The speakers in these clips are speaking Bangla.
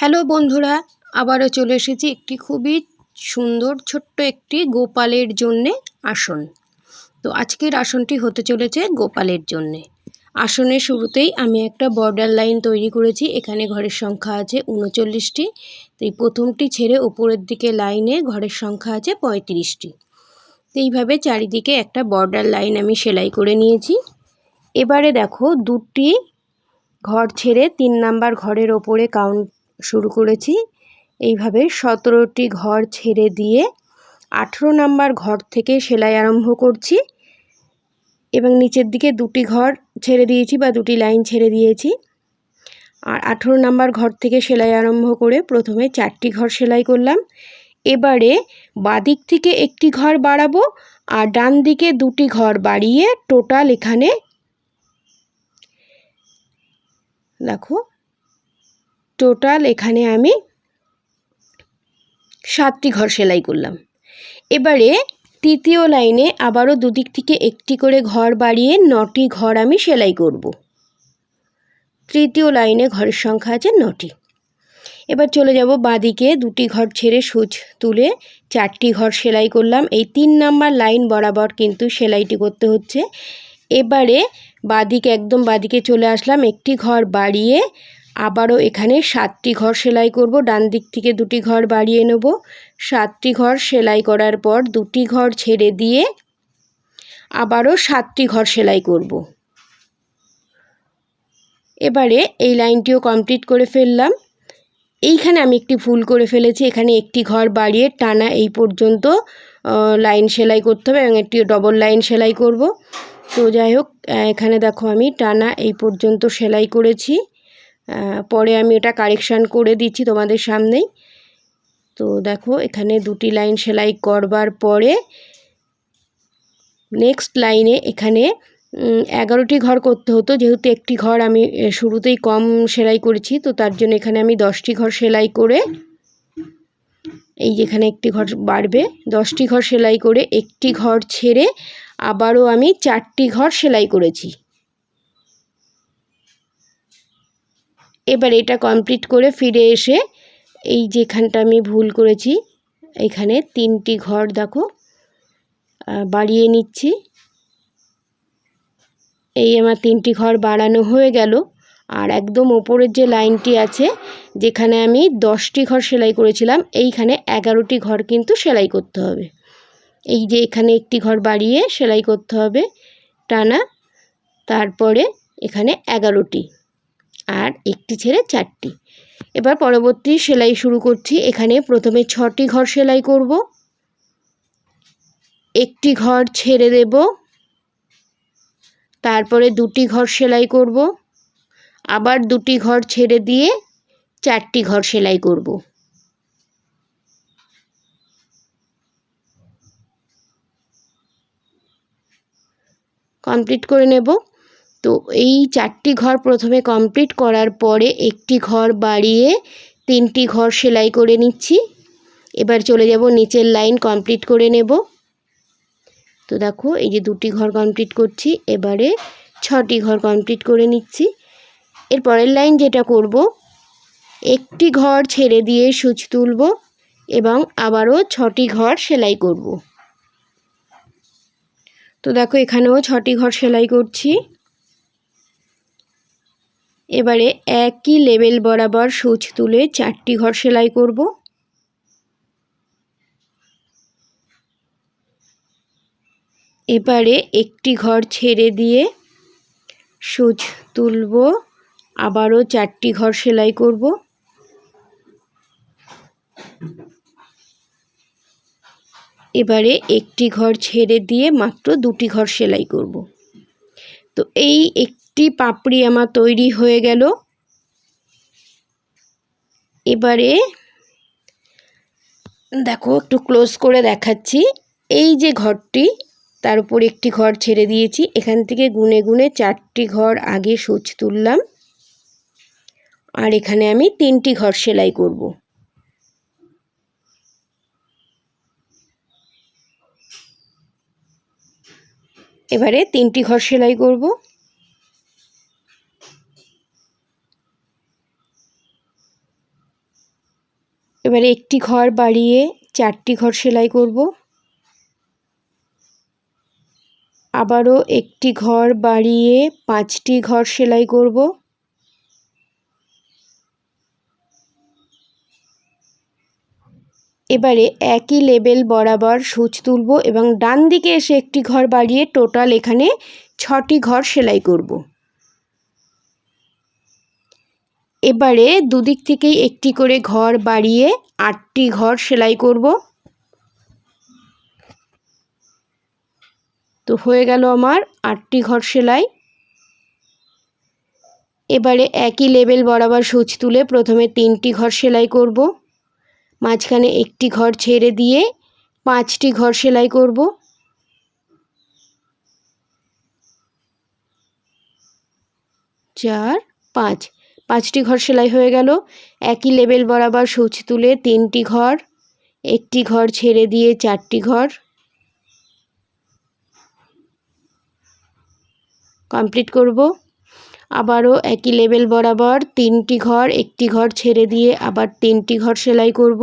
হ্যালো বন্ধুরা, আবারও চলে এসেছি একটি খুবই সুন্দর ছোট্ট একটি গোপালের জন্যে আসন। তো আজকের আসনটি হতে চলেছে গোপালের জন্যে। আসনের শুরুতেই আমি একটা বর্ডার লাইন তৈরি করেছি, এখানে ঘরের সংখ্যা আছে উনচল্লিশটি। তো এই প্রথমটি ছেড়ে উপরের দিকে লাইনে ঘরের সংখ্যা আছে পঁয়ত্রিশটি। তো এইভাবে চারিদিকে একটা বর্ডার লাইন আমি সেলাই করে নিয়েছি। এবারে দেখো দুটি ঘর ছেড়ে তিন নাম্বার ঘরের ওপরে কাউন্ট শুরু করেছি। এইভাবে সতেরোটি ঘর ছেড়ে দিয়ে আঠেরো নাম্বার ঘর থেকে সেলাই আরম্ভ করছি এবং নিচের দিকে দুটি ঘর ছেড়ে দিয়েছি বা দুটি লাইন ছেড়ে দিয়েছি। আর আঠেরো নাম্বার ঘর থেকে সেলাই আরম্ভ করে প্রথমে চারটি ঘর সেলাই করলাম। এবারে বাদিক থেকে একটি ঘর বাড়াবো আর ডান দিকে দুটি ঘর বাড়িয়ে টোটাল এখানে দেখো টোটাল এখানে আমি সাতটি ঘর সেলাই করলাম। এবারে তৃতীয় লাইনে আবারও দুদিক থেকে একটি করে ঘর বাড়িয়ে নটি ঘর আমি সেলাই করব। তৃতীয় লাইনে ঘরের সংখ্যা আছে নটি। এবার চলে যাব বাদিকে, দুটি ঘর ছেড়ে সুচ তুলে চারটি ঘর সেলাই করলাম। এই তিন নাম্বার লাইন বরাবর কিন্তু সেলাইটি করতে হচ্ছে। এবারে বাদিকে, একদম বাদিকে চলে আসলাম। একটি ঘর বাড়িয়ে আবারও এখানে সাতটি ঘর সেলাই করব। ডান দিক থেকে দুটি ঘর বাড়িয়ে নেব। সাতটি ঘর সেলাই করার পর দুটি ঘর ছেড়ে দিয়ে আবারও সাতটি ঘর সেলাই করব। এবারে এই লাইনটিও কমপ্লিট করে ফেললাম। এইখানে আমি একটি ভুল করে ফেলেছি। এখানে একটি ঘর বাড়িয়ে টানা এই পর্যন্ত লাইন সেলাই করতে হবে এবং একটি ডবল লাইন সেলাই করব। তো যাই হোক এখানে দেখো আমি টানা এই পর্যন্ত সেলাই করেছি। পরে আমি এটা কারেকশান করে দিচ্ছি তোমাদের সামনেই। তো দেখো, এখানে দুটি লাইন সেলাই করবার পরে নেক্সট লাইনে এখানে এগারোটি ঘর করতে হতো। যেহেতু একটি ঘর আমি শুরুতেই কম সেলাই করেছি, তো তার জন্য এখানে আমি দশটি ঘর সেলাই করে, এই যেখানে একটি ঘর বাড়বে, দশটি ঘর সেলাই করে একটি ঘর ছেড়ে আবারও আমি চারটি ঘর সেলাই করেছি। এবার এটা কমপ্লিট করে ফিরে এসে এই যেখানটা আমি ভুল করেছি, এখানে তিনটি ঘর দেখো বাড়িয়ে নিচ্ছি। এই আমার তিনটি ঘর বাড়ানো হয়ে গেল। আর একদম ওপরের যে লাইনটি আছে, যেখানে আমি দশটি ঘর সেলাই করেছিলাম, এইখানে এগারোটি ঘর কিন্তু সেলাই করতে হবে। এই যে এখানে একটি ঘর বাড়িয়ে সেলাই করতে হবে টানা, তারপরে এখানে এগারোটি। আর একটি ছেড়ে চারটি। এবার পরবর্তী সেলাই শুরু করছি। এখানে প্রথমে ছটি ঘর সেলাই করব। একটি ঘর ছেড়ে দেব। তারপরে দুটি ঘর সেলাই করব। আবার দুটি ঘর ছেড়ে দিয়ে চারটি ঘর সেলাই করব। কমপ্লিট করে নেব। তো এই চারটি ঘর প্রথমে কমপ্লিট করার পরে একটি ঘর বাড়িয়ে তিনটি ঘর সেলাই করে নিচ্ছি। এবার চলে যাব নিচের লাইন কমপ্লিট করে নেব। তো দেখো, এই যে দুটি ঘর কমপ্লিট করছি, এবারে ছটি ঘর কমপ্লিট করে নিচ্ছি। এর পরের লাইন যেটা করব, একটি ঘর ছেড়ে দিয়ে সুচ তুলব এবং আবারও ছটি ঘর সেলাই করব। তো দেখো, এখানেও ছটি ঘর সেলাই করছি। এবারে একই লেবেল বরাবর সুচ তুলে চারটি ঘর সেলাই করব। এবারে একটি ঘর ছেড়ে দিয়ে সুচ তুলব, আবারও চারটি ঘর সেলাই করব। এবারে একটি ঘর ছেড়ে দিয়ে মাত্র দুটি ঘর সেলাই করব। তো এই একটি পাপড়ি আমার তৈরি হয়ে গেল। এবারে দেখো একটু ক্লোজ করে দেখাচ্ছি। এই যে ঘরটি, তার উপর একটি ঘর ছেড়ে দিয়েছি। এখান থেকে গুনে গুনে চারটি ঘর আগে সুচ তুললাম। আর এখানে আমি তিনটি ঘর সেলাই করব। এবারে তিনটি ঘর সেলাই করব। এবারে একটি ঘর বাড়িয়ে চারটি ঘর সেলাই করব। আবারও একটি ঘর বাড়িয়ে পাঁচটি ঘর সেলাই করব। এবারে একই লেবেল বরাবর সূচ তুলব এবং ডান দিকে এসে একটি ঘর বাড়িয়ে টোটাল এখানে ছটি ঘর সেলাই করব। এবারে দুদিক থেকেই একটি করে ঘর বাড়িয়ে আটটি ঘর সেলাই করব। তো হয়ে গেল আমার আটটি ঘর সেলাই। এবারে একই লেবেল বরাবর সূচ তুলে প্রথমে তিনটি ঘর সেলাই করব। মাঝখানে একটি ঘর ছেড়ে দিয়ে পাঁচটি ঘর সেলাই করব। চার, পাঁচ। পাঁচটি ঘর সেলাই হয়ে গেল। একই লেবেল বরাবর সূচ তুলে তিনটি ঘর, একটি ঘর ছেড়ে দিয়ে চারটি ঘর। কমপ্লিট করব। আবারও একই লেবেল বরাবর তিনটি ঘর, একটি ঘর ছেড়ে দিয়ে আবার তিনটি ঘর সেলাই করব।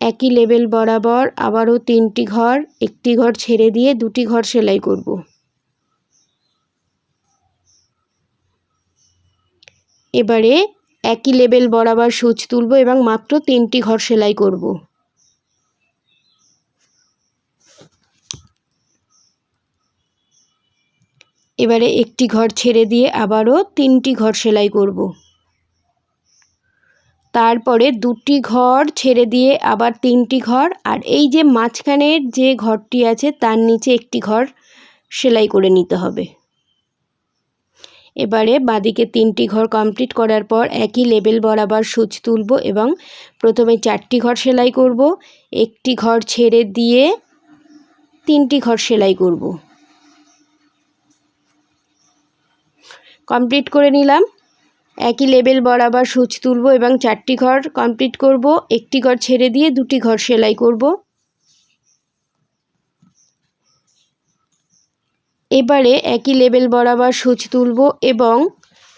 একই লেবেল বরাবর আবারও তিনটি ঘর, একটি ঘর ছেড়ে দিয়ে দুটি ঘর সেলাই করব। এবারে একই লেবেল বরাবর সূচ তুলব এবং মাত্র তিনটি ঘর সেলাই করব। এবারে একটি ঘর ছেড়ে দিয়ে আবারও তিনটি ঘর সেলাই করব। তারপরে দুটি ঘর ছেড়ে দিয়ে আবার তিনটি ঘর, আর এই যে মাঝখানের যে ঘরটি আছে তার নিচে একটি ঘর সেলাই করে নিতে হবে। এবারে বাদিকে তিনটি ঘর কমপ্লিট করার পর একই লেবেল বরাবর সূচ তুলব এবং প্রথমে চারটি ঘর সেলাই করব। একটি ঘর ছেড়ে দিয়ে তিনটি ঘর সেলাই করব। কমপ্লিট করে নিলাম। একই লেবেল বরাবর সূচ তুলব এবং চারটি ঘর কমপ্লিট করব। একটি ঘর ছেড়ে দিয়ে দুটি ঘর সেলাই করব। এবারে একই লেবেল বরাবর সূচ তুলব এবং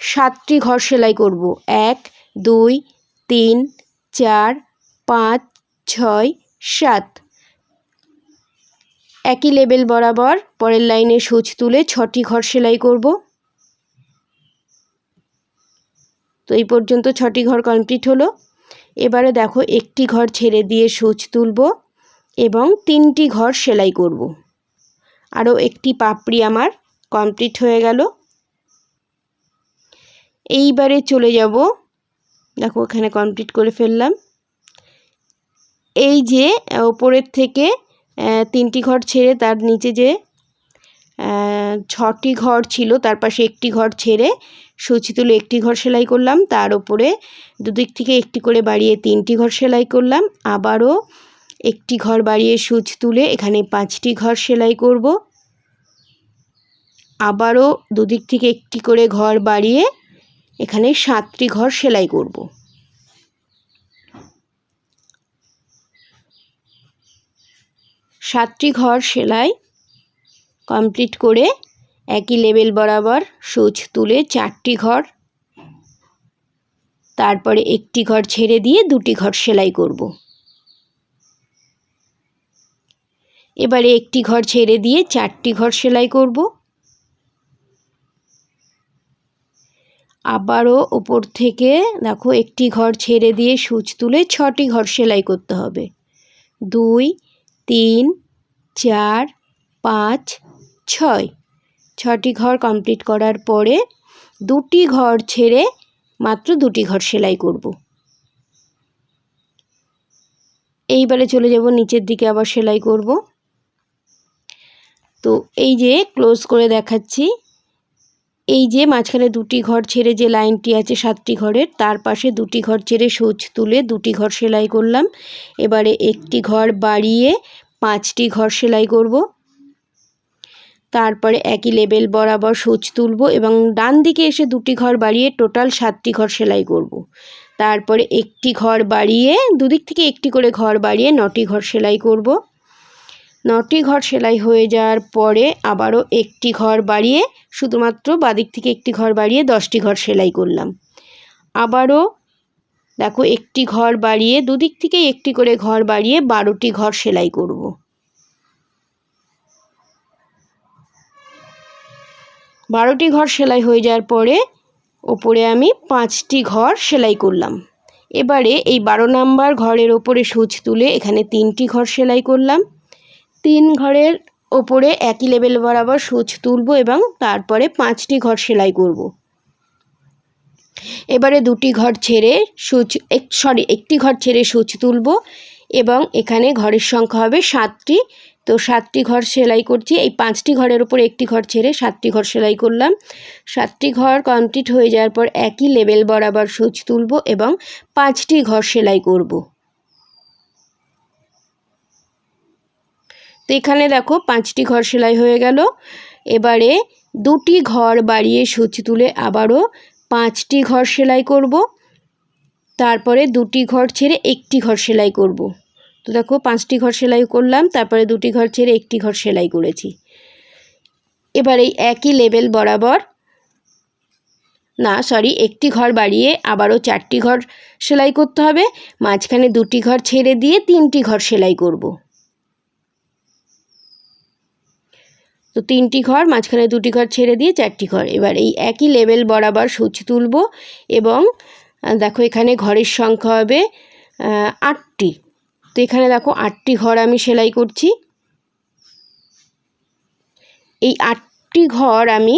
সাতটি ঘর সেলাই করব। এক, দুই, তিন, চার, পাঁচ, ছয়, সাত। একই লেবেল বরাবর পরের লাইনে সূচ তুলে ছটি ঘর সেলাই করব। তো এই পর্যন্ত ছটি ঘর কমপ্লিট হলো। এবারে দেখো একটি ঘর ছেড়ে দিয়ে সূচ তুলব এবং তিনটি ঘর সেলাই করব। আরও একটি পাপড়ি আমার কমপ্লিট হয়ে গেল। এইবারে চলে যাব। দেখো, এখানে কমপ্লিট করে ফেললাম। এই যে ওপরের থেকে তিনটি ঘর ছেড়ে তার নিচে যে ছটি ঘর ছিল, তার পাশে একটি ঘর ছেড়ে সূচি তুলে একটি ঘর সেলাই করলাম। তার ওপরে দুদিক থেকে একটি করে বাড়িয়ে তিনটি ঘর সেলাই করলাম। আবারও একটি ঘর বাড়িয়ে সূচ তুলে এখানে পাঁচটি ঘর সেলাই করব। আবারও দুদিক থেকে একটি করে ঘর বাড়িয়ে এখানে সাতটি ঘর সেলাই করব। সাতটি ঘর সেলাই কমপ্লিট করে একই লেভেল বরাবর সুচ তুলে চারটি ঘর, তারপরে একটি ঘর ছেড়ে দিয়ে দুটি ঘর সেলাই করব। এবারে একটি ঘর ছেড়ে দিয়ে চারটি ঘর সেলাই করব। আবারও ওপর থেকে দেখো একটি ঘর ছেড়ে দিয়ে সুচ তুলে ছটি ঘর সেলাই করতে হবে। দুই, তিন, চার, পাঁচ, ছয়। ছটি ঘর কমপ্লিট করার পরে দুটি ঘর ছেড়ে মাত্র দুটি ঘর সেলাই করব। এইবারে চলে যাব নিচের দিকে আবার সেলাই করব। তো এই যে ক্লোজ করে দেখাচ্ছি এই যে মাঝখানে দুটি ঘর ছেড়ে যে লাইনটি আছে সাতটি ঘরের, তার পাশে দুটি ঘর ছেড়ে সুচ তুলে দুটি ঘর সেলাই করলাম এবারে একটি ঘর বাড়িয়ে পাঁচটি ঘর সেলাই করব তারপরে একই লেবেল বরাবর সুচ তুলব এবং ডান দিকে এসে দুটি ঘর বাড়িয়ে টোটাল সাতটি ঘর সেলাই করব। তারপরে একটি ঘর বাড়িয়ে, দুদিক থেকে একটি করে ঘর বাড়িয়ে নটি ঘর সেলাই করব। নটি ঘর সেলাই হয়ে যাওয়ার পরে আবারও একটি ঘর বাড়িয়ে, শুধুমাত্র বাদিক থেকে একটি ঘর বাড়িয়ে দশটি ঘর সেলাই করলাম। আবারও দেখো একটি ঘর বাড়িয়ে, দুদিক থেকে একটি করে ঘর বাড়িয়ে বারোটি ঘর সেলাই করব। বারোটি ঘর সেলাই হয়ে যাওয়ার পরে ওপরে আমি পাঁচটি ঘর সেলাই করলাম। এবারে এই বারো নাম্বার ঘরের ওপরে সুচ তুলে এখানে তিনটি ঘর সেলাই করলাম। তিন ঘরের ওপরে একই লেভেল বরাবর সুচ তুলব এবং তারপরে পাঁচটি ঘর সেলাই করব। এবারে দুটি ঘর ছেড়ে সুচ, এক সরি একটি ঘর ছেড়ে সুচ তুলব এবং এখানে ঘরের সংখ্যা হবে সাতটি। তো সাতটি ঘর সেলাই করছি। এই পাঁচটি ঘরের উপর একটি ঘর ছেড়ে সাতটি ঘর সেলাই করলাম। সাতটি ঘর কমপ্লিট হয়ে যাওয়ার পর একই লেভেল বরাবর সুচ তুলব এবং পাঁচটি ঘর সেলাই করব। তো এখানে দেখো পাঁচটি ঘর সেলাই হয়ে গেল। এবারে দুটি ঘর বাড়িয়ে সুচ তুলে আবারও পাঁচটি ঘর সেলাই করব। তারপরে দুটি ঘর ছেড়ে একটি ঘর সেলাই করব। তো দেখো পাঁচটি ঘর সেলাই করলাম, তারপরে দুটি ঘর ছেড়ে একটি ঘর সেলাই করেছি। এবার এই একই লেভেল বরাবর না সরি একটি ঘর বাড়িয়ে আবারও চারটি ঘর সেলাই করতে হবে। মাঝখানে দুটি ঘর ছেড়ে দিয়ে তিনটি ঘর সেলাই করব। তো তিনটি ঘর, মাঝখানে দুটি ঘর ছেড়ে দিয়ে চারটি ঘর। এবার এই একই লেভেল বরাবর সূচ তুলব এবং দেখো এখানে ঘরের সংখ্যা হবে আটটি। তো এখানে দেখো আটটি ঘর আমি সেলাই করছি। এই আটটি ঘর আমি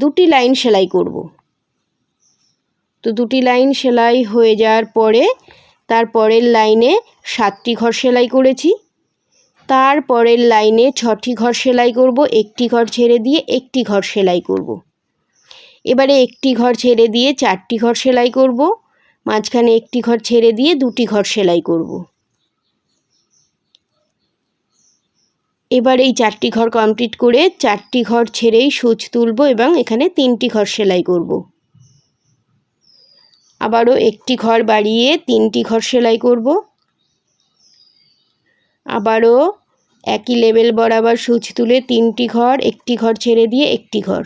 দুটি লাইন সেলাই করব। তো দুটি লাইন সেলাই হয়ে যাওয়ার পরে, তারপরের লাইনে সাতটি ঘর সেলাই করেছি। তারপরের লাইনে ছটি ঘর সেলাই করব, একটি ঘর ছেড়ে দিয়ে একটি ঘর সেলাই করব। এবারে একটি ঘর ছেড়ে দিয়ে চারটি ঘর সেলাই করব, মাঝখানে একটি ঘর ছেড়ে দিয়ে দুটি ঘর সেলাই করব। এবার এই চারটি ঘর কমপ্লিট করে চারটি ঘর ছেড়েই সুচ তুলব এবং এখানে তিনটি ঘর সেলাই করব। আবারও একটি ঘর বাড়িয়ে তিনটি ঘর সেলাই করব। আবারও একই লেভেল বরাবর সুচ তুলে তিনটি ঘর, একটি ঘর ছেড়ে দিয়ে একটি ঘর।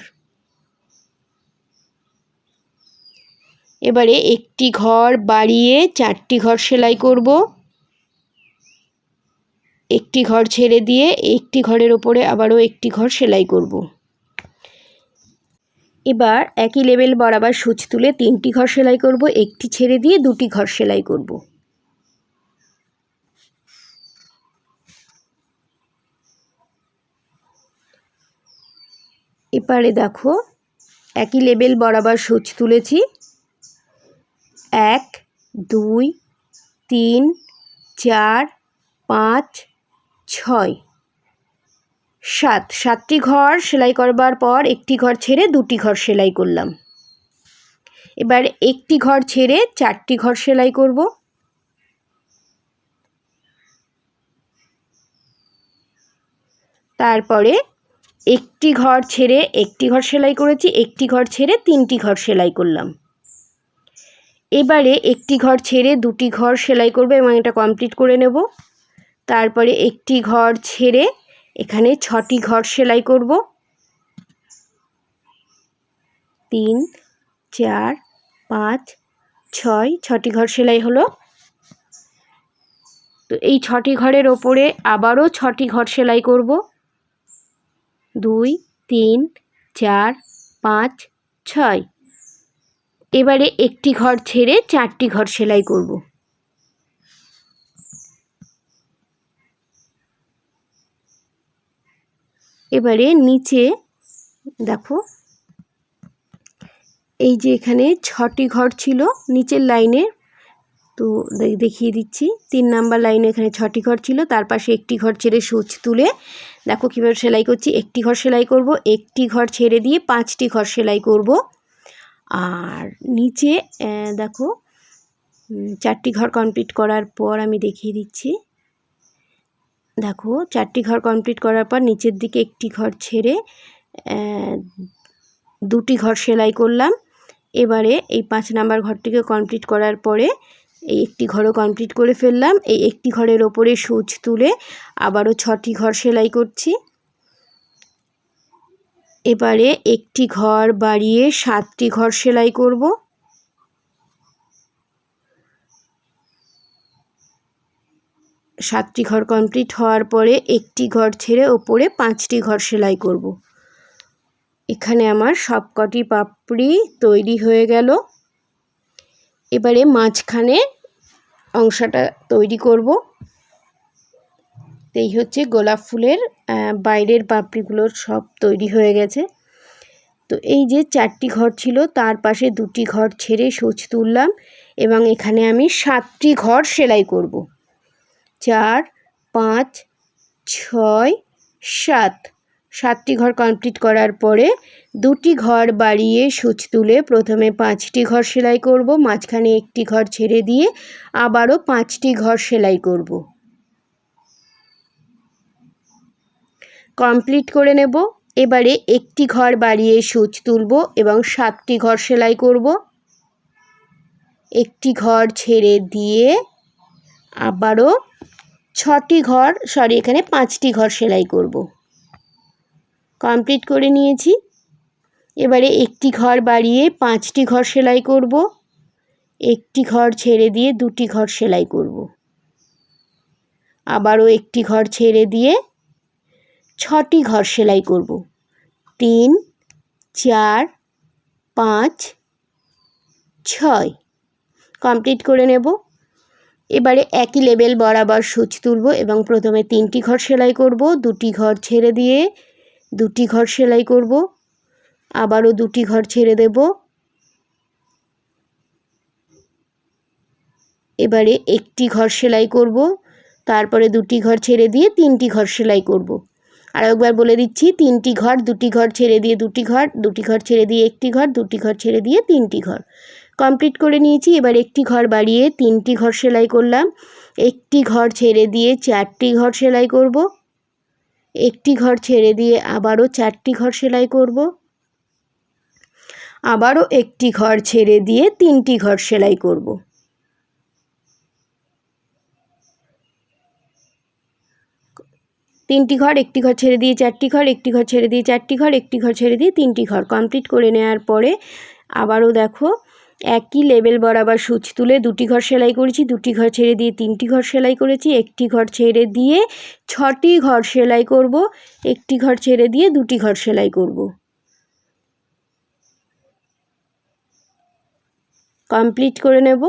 এবারে একটি ঘর বাড়িয়ে চারটি ঘর সেলাই করব। একটি ঘর ছেড়ে দিয়ে একটি ঘরের ওপরে আবারও একটি ঘর সেলাই করব। এবার একই লেভেল বরাবর সুচ তুলে তিনটি ঘর সেলাই করব, একটি ছেড়ে দিয়ে দুটি ঘর সেলাই করব। এপারে দেখো, একই লেবেল বরাবর সুচ তুলেছি। এক, দুই, তিন, চার, পাঁচ, ছয়। সাত, সাতটি ঘর সেলাই করবার পর একটি ঘর ছেড়ে দুটি ঘর সেলাই করলাম। এবার একটি ঘর ছেড়ে চারটি ঘর সেলাই করব। তারপরে একটি ঘর ছেড়ে একটি ঘর সেলাই করেছি, একটি ঘর ছেড়ে তিনটি ঘর সেলাই করলাম। এবারে একটি ঘর ছেড়ে দুটি ঘর সেলাই করবে এবং এটা কমপ্লিট করে নেব। তারপরে একটি ঘর ছেড়ে এখানে ছটি ঘর সেলাই করব। তিন, চার, পাঁচ, ছয়, ছটি ঘর সেলাই হলো। তো এই ছটি ঘরের ওপরে আবারও ছটি ঘর সেলাই করব। দুই, তিন, চার, পাঁচ, ছয়। এবারে একটি ঘর ছেড়ে চারটি ঘর সেলাই করব। এবারে নিচে দেখো, এই যে এখানে ছটি ঘর ছিল নিচের লাইনে, তো দেখিয়ে দিচ্ছি। তিন নাম্বার লাইনে এখানে ছটি ঘর ছিল, তার পাশে একটি ঘর ছেড়ে সুচ তুলে দেখো কীভাবে সেলাই করছি, একটি ঘর সেলাই করব, একটি ঘর ছেড়ে দিয়ে পাঁচটি ঘর সেলাই করব। আর নিচে দেখো চারটি ঘর কমপ্লিট করার পর আমি দেখিয়ে দিচ্ছি। দেখো, চারটি ঘর কমপ্লিট করার পর নিচের দিকে একটি ঘর ছেড়ে দুটি ঘর সেলাই করলাম। এবারে এই পাঁচ নাম্বার ঘরটিকে কমপ্লিট করার পরে এই একটি ঘরও কমপ্লিট করে ফেললাম। এই একটি ঘরের ওপরে সুচ তুলে আবারও ছটি ঘর সেলাই করছি। এবারে একটি ঘর বাড়িয়ে সাতটি ঘর সেলাই করব। সাতটি ঘর কমপ্লিট হওয়ার পরে একটি ঘর ছেড়ে ওপরে পাঁচটি ঘর সেলাই করব। এখানে আমার সবকটি পাপড়ি তৈরি হয়ে গেল। এবারে মাঝখানে অংশটা তৈরি করব। এই হচ্ছে গোলাপ ফুলের বাইরের পাপড়িগুলোর সব তৈরি হয়ে গেছে। তো এই যে চারটি ঘর ছিল, তার পাশে দুটি ঘর ছেড়ে সুচ তুললাম এবং এখানে আমি সাতটি ঘর সেলাই করব। চার, পাঁচ, ছয়, সাত। সাতটি ঘর কমপ্লিট করার পরে দুটি ঘর বাড়িয়ে সুচ তুলে প্রথমে পাঁচটি ঘর সেলাই করব, মাঝখানে একটি ঘর ছেড়ে দিয়ে আবারও পাঁচটি ঘর সেলাই করব। কমপ্লিট করে নেব। এবারে একটি ঘর বাড়িয়ে সুচ তুলব এবং সাতটি ঘর সেলাই করব। একটি ঘর ছেড়ে দিয়ে আবারও ছটি ঘর, সরি, এখানে পাঁচটি ঘর সেলাই করব। কমপ্লিট করে নিয়েছি। এবারে একটি ঘর বাড়িয়ে পাঁচটি ঘর সেলাই করব। একটি ঘর ছেড়ে দিয়ে দুটি ঘর সেলাই করব। আবারও একটি ঘর ছেড়ে দিয়ে ছটি ঘর সেলাই করব। তিন, চার, পাঁচ, ছয়। কমপ্লিট করে নেব। এবারে একই লেবেল বরাবর সুচ তুলব এবং প্রথমে তিনটি ঘর সেলাই করব, দুটি ঘর ছেড়ে দিয়ে দুটি ঘর সেলাই করব, আবারও দুটি ঘর ছেড়ে দেব। এবারে একটি ঘর সেলাই করব, তারপরে দুটি ঘর ছেড়ে দিয়ে তিনটি ঘর সেলাই করব। আর একবার বলে দিচ্ছি, তিনটি ঘর, দুটি ঘর ছেড়ে দিয়ে দুটি ঘর দুটি ঘর ছেড়ে দিয়ে একটি ঘর, দুটি ঘর ছেড়ে দিয়ে তিনটি ঘর। কমপ্লিট করে নিয়েছি, এবার একটি ঘর বাড়িয়ে তিনটি ঘর সেলাই করলাম। একটি ঘর ছেড়ে দিয়ে চারটি ঘর সেলাই করব। একটি ঘর ছেড়ে দিয়ে আবারও চারটি ঘর সেলাই করব। আবারও একটি ঘর ছেড়ে দিয়ে তিনটি ঘর সেলাই করব। তিনটি ঘর, একটি ঘর ছেড়ে দিয়ে চারটি ঘর, একটি ঘর ছেড়ে দিয়ে চারটি ঘর, একটি ঘর ছেড়ে দিয়ে তিনটি ঘর। কমপ্লিট করে নেওয়ার পরে আবারও দেখো একই লেবেল বরাবর সূচ তুলে দুটি ঘর সেলাই করেছি, দুটি ঘর ছেড়ে দিয়ে তিনটি ঘর সেলাই করেছি, একটি ঘর ছেড়ে দিয়ে ছটি ঘর সেলাই করব, একটি ঘর ছেড়ে দিয়ে দুটি ঘর সেলাই করব। কমপ্লিট করে নেব।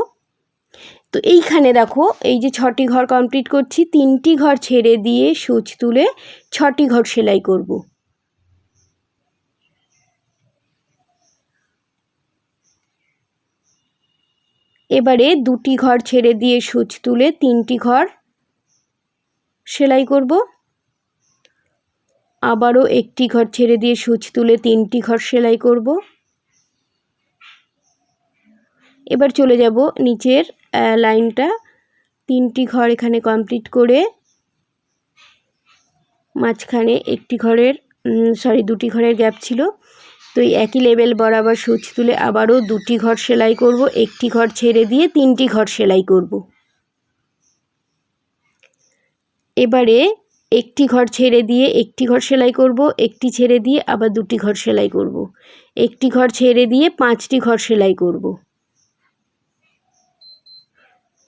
তো এইখানে দেখো, এই যে ছটি ঘর কমপ্লিট করছি, তিনটি ঘর ছেড়ে দিয়ে সুচ তুলে ছটি ঘর সেলাই করব। এবারে দুটি ঘর ছেড়ে দিয়ে সুচ তুলে তিনটি ঘর সেলাই করব। আবারও একটি ঘর ছেড়ে দিয়ে সুচ তুলে তিনটি ঘর সেলাই করব। এবার চলে যাব নিচের লাইনটা। তিনটি ঘর এখানে কমপ্লিট করে মাঝখানে একটি ঘরের সরি দুটি ঘরের গ্যাপ ছিল। তো এই একই লেভেল বরাবর সুচ তুলে আবারও দুটি ঘর সেলাই করব, একটি ঘর ছেড়ে দিয়ে তিনটি ঘর সেলাই করব। এবারে একটি ঘর ছেড়ে দিয়ে একটি ঘর সেলাই করব, একটি ছেড়ে দিয়ে আবার দুটি ঘর সেলাই করব। একটি ঘর ছেড়ে দিয়ে পাঁচটি ঘর সেলাই করব।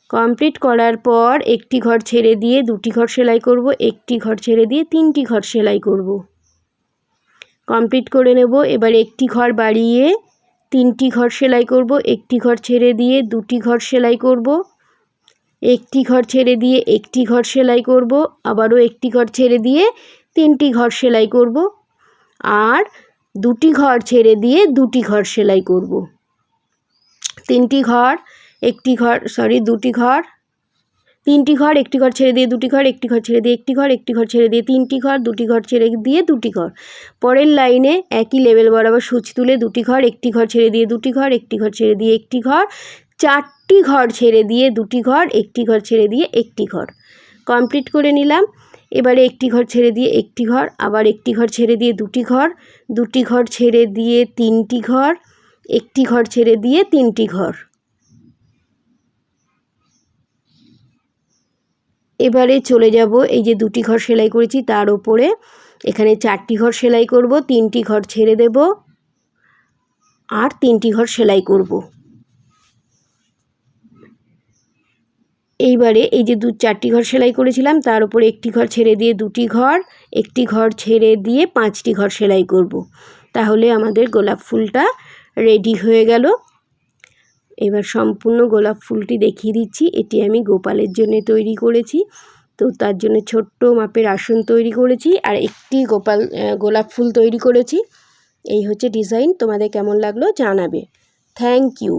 কমপ্লিট করার পর একটি ঘর ছেড়ে দিয়ে দুটি ঘর সেলাই করব, একটি ঘর ছেড়ে দিয়ে তিনটি ঘর সেলাই করব। কমপ্লিট করে নেব। এবার একটি ঘর বাড়িয়ে তিনটি ঘর সেলাই করব। একটি ঘর ছেড়ে দিয়ে দুটি ঘর সেলাই করব। একটি ঘর ছেড়ে দিয়ে একটি ঘর সেলাই করব। আবারও একটি ঘর ছেড়ে দিয়ে তিনটি ঘর সেলাই করব। আর দুটি ঘর ছেড়ে দিয়ে দুটি ঘর সেলাই করব। তিনটি ঘর, একটি ঘর সরি দুটি ঘর তিনটি ঘর একটি ঘর ছেড়ে দিয়ে দুটি ঘর একটি ঘর ছেড়ে দিয়ে একটি ঘর একটি ঘর ছেড়ে দিয়ে তিনটি ঘর দুটি ঘর ছেড়ে দিয়ে দুটি ঘর পরের লাইনে একই লেভেল বরাবর সুচ তুলে দুটি ঘর একটি ঘর ছেড়ে দিয়ে দুটি ঘর একটি ঘর ছেড়ে দিয়ে একটি ঘর চারটি ঘর ছেড়ে দিয়ে দুটি ঘর একটি ঘর ছেড়ে দিয়ে একটি ঘর কমপ্লিট করে নিলাম এবারে একটি ঘর ছেড়ে দিয়ে একটি ঘর আবার একটি ঘর ছেড়ে দিয়ে দুটি ঘর দুটি ঘর ছেড়ে দিয়ে তিনটি ঘর একটি ঘর ছেড়ে দিয়ে তিনটি ঘর এবারে চলে যাব, এই যে দুটি ঘর সেলাই করেছি, তার ওপরে এখানে চারটি ঘর সেলাই করব, তিনটি ঘর ছেড়ে দেব আর তিনটি ঘর সেলাই করব এইবারে এই যে দু, চারটি ঘর সেলাই করেছিলাম, তার উপরে একটি ঘর ছেড়ে দিয়ে দুটি ঘর, একটি ঘর ছেড়ে দিয়ে পাঁচটি ঘর সেলাই করব। তাহলে আমাদের গোলাপ ফুলটা রেডি হয়ে গেল এবার সম্পূর্ণ গোলাপ ফুলটি দেখিয়ে দিচ্ছি। এটি আমি গোপালের জন্য তৈরি করেছি। তো তার জন্য ছোট্ট মাপের আসন তৈরি করেছি আর একটি গোপাল গোলাপ ফুল তৈরি করেছি। এই হচ্ছে ডিজাইন। তোমাদের কেমন লাগল জানাবে। Thank you.